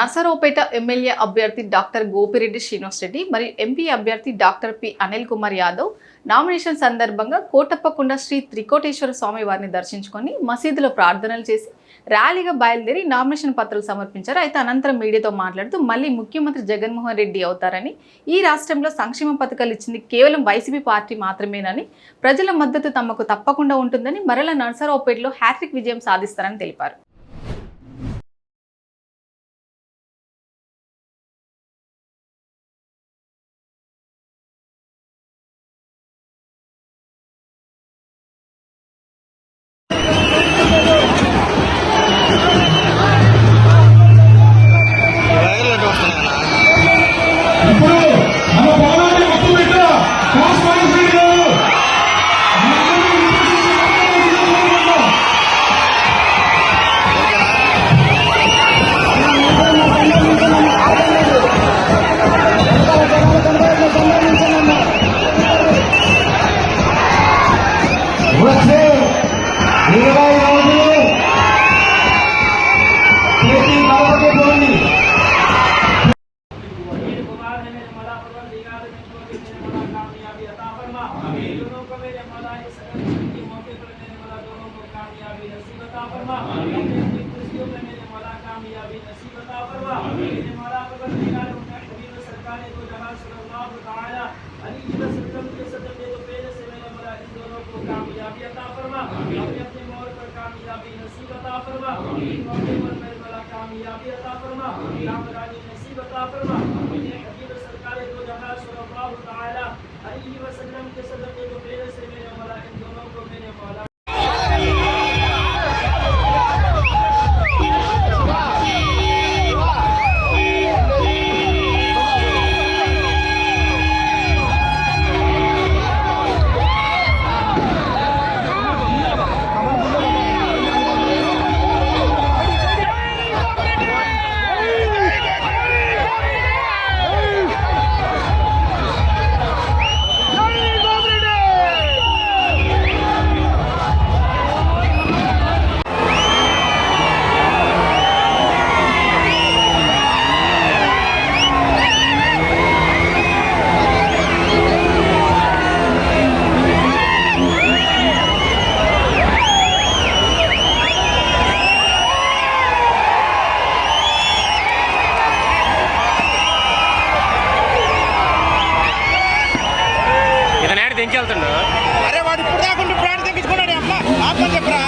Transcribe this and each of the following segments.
Narasaraopet MLA అభ్యర్థి doctor Gopireddy Srinivas Reddy మరియు MP అభ్యర్థి doctor P Anil Kumar Yadav nomination సందర్భంగా కోటప్పకొండ శ్రీ త్రికోటేశ్వర స్వామి వారిని దర్శించుకొని మసీదులో ప్రార్థనలు చేసి ర్యాలీగా బయలుదేరి నామినేషన్ పత్రాలు సమర్పించారు. అయితే అనంతరం మీడియాతో మాట్లాడుతూ మళ్ళీ ముఖ్యమంత్రి జగన్మోహన్ రెడ్డి అవుతారని ఈ రాష్ట్రంలో సంక్షేమ పథకాలు ఇచ్చింది కేవలం వైసీపీ పార్టీ మాత్రమేనని ప్రజల మద్దతు తమకు తప్పకుండా ఉంటుందని మరల నర్సరావుపేటలో హ్యాట్రిక్ విజయం సాధిస్తారని తెలిపారు. میرے مولا اس رمضان کے موقع پر میرے مولا دونوں کو کامیابی نصیب عطا فرما۔ اپنی خوشیوں میں میرے مولا کامیابی نصیب عطا فرما۔ میرے مولا پر نگار اٹھا حبیب سرکار کو جہاں صلی اللہ تعالی علیہ وسلم جی کے صدقے تو پہلے سے میرے مولا ان دونوں کو کامیابی عطا فرما۔ اپنے اپنے مول پر کامیابی نصیب عطا فرما۔ موقع پر میرے مولا کامیابی عطا فرما۔ کامیابی نصیب عطا فرما۔ حبیب سرکار کو جہاں صلی اللہ تعالی अलैहि वसल्लम के सदक़े तो पहले से मेरे मौला इन दोनों को मेरे मौला ఇతను ఏడు అరే వాడు ఇప్పుడు దాకా ప్రాణం తగ్గించుకున్నాడు అమ్మ ఆపని చెప్పరా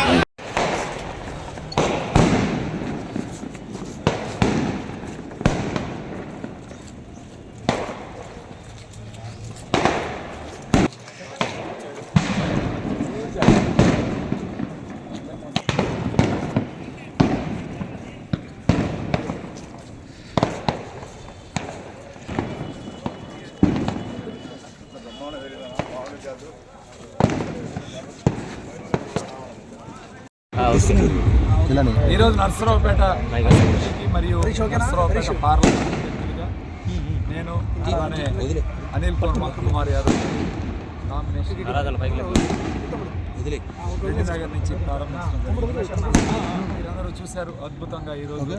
ఈరోజు నర్సరావుపేట మరియు నర్సరావుపేట పార్లమెంట్ నేను అలానే అనిల్ కుమార్ కుమార్ యాదవ్ నామినేషన్ నగర్ నుంచి ప్రారంభించడం మీరందరూ చూశారు అద్భుతంగా ఈరోజు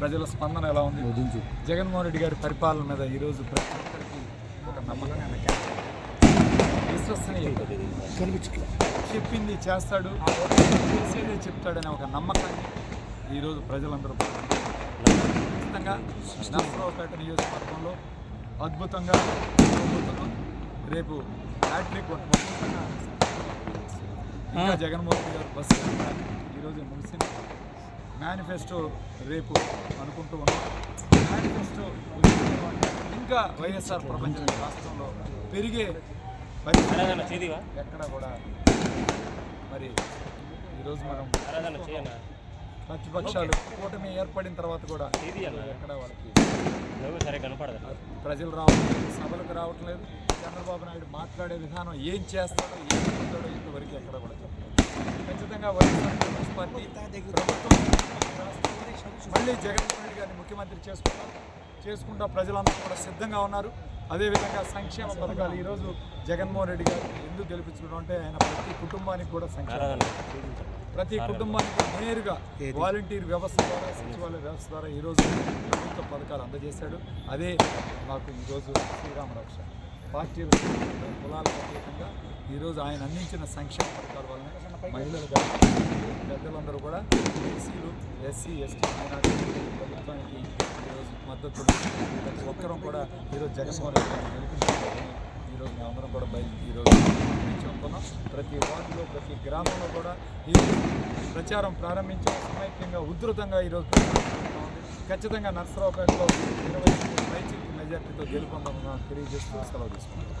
ప్రజల స్పందన ఎలా ఉంది? జగన్మోహన్ రెడ్డి గారి పరిపాలన మీద ఈరోజు ప్రతి ఒక్కరికి ఒక నమ్మకం విశ్వసనీయత చెప్పింది చేస్తాడు. చేసేదే చెప్తాడనే ఒక నమ్మకాన్ని ఈరోజు ప్రజలందరూ ఖచ్చితంగా నర్సరావుపేట నియోజకవర్గంలో అద్భుతంగా అద్భుతంగా రేపు హ్యాట్రిక్ ఇంకా జగన్మోహన్ గారు బస్సు. ఈరోజు ముగిసింది. మేనిఫెస్టో రేపు అనుకుంటూ ఉన్నాం. మేనిఫెస్టో ఇంకా వైఎస్ఆర్ ప్రపంచం రాష్ట్రంలో పెరిగే పరిస్థితి ఎక్కడ కూడా మరి ఈరోజు మనం ప్రతిపక్షాలు కూటమి ఏర్పడిన తర్వాత కూడా ఎక్కడ వాళ్ళకి ప్రజలు రావట్లేదు సభలకు రావట్లేదు. చంద్రబాబు నాయుడు మాట్లాడే విధానం ఏం చేస్తాడో ఏం చెప్తాడో ఇంతవరకు ఎక్కడ కూడా చెప్పలేదు ఖచ్చితంగా వైఎస్ఆర్ కాంగ్రెస్ పార్టీ ప్రభుత్వం మళ్ళీ జగన్మోహన్ రెడ్డి గారిని ముఖ్యమంత్రి చేసుకుంటారు. చేసుకుంటా ప్రజలందరూ కూడా సిద్ధంగా ఉన్నారు. అదేవిధంగా సంక్షేమ పథకాలు. ఈరోజు జగన్మోహన్ రెడ్డి గారు ఎందుకు గెలిపించడం అంటే ఆయన ప్రతి కుటుంబానికి కూడా సంక్షేమ ప్రతి కుటుంబానికి నేరుగా వాలంటీర్ వ్యవస్థ ద్వారా సచివాలయ వ్యవస్థ ద్వారా ఈరోజు ప్రభుత్వ పథకాలు అందజేశాడు. అదే మాకు ఈరోజు శ్రీరామ రక్ష పార్టీలు కులాలకు అతీతంగా ఈరోజు ఆయన అందించిన సంక్షేమ పథకాల వలన మహిళలు కానీ పెద్దలందరూ కూడా ఎస్సీలు ఎస్సీ ఎస్టీ మైనార్టీ ప్రభుత్వానికి ఈరోజు మద్దతు ప్రతి ఒక్కరూ కూడా ఈరోజు జగన్మోహన్ రెడ్డి గారిని గెలిపించుకోవాలని ఈరోజు మేమందరం కూడా బయలు ఈరోజు చెప్తున్నాం ప్రతి వార్డులో ప్రతి గ్రామంలో కూడా ఈరోజు ప్రచారం ప్రారంభించి సమైక్యంగా ఉధృతంగా ఈరోజు ఖచ్చితంగా నర్సరావుపేటలో ఇరవై పైచికి మెజార్టీతో గెలుపొందామని తెలియజేస్తూ సెలవు తీసుకుంటాం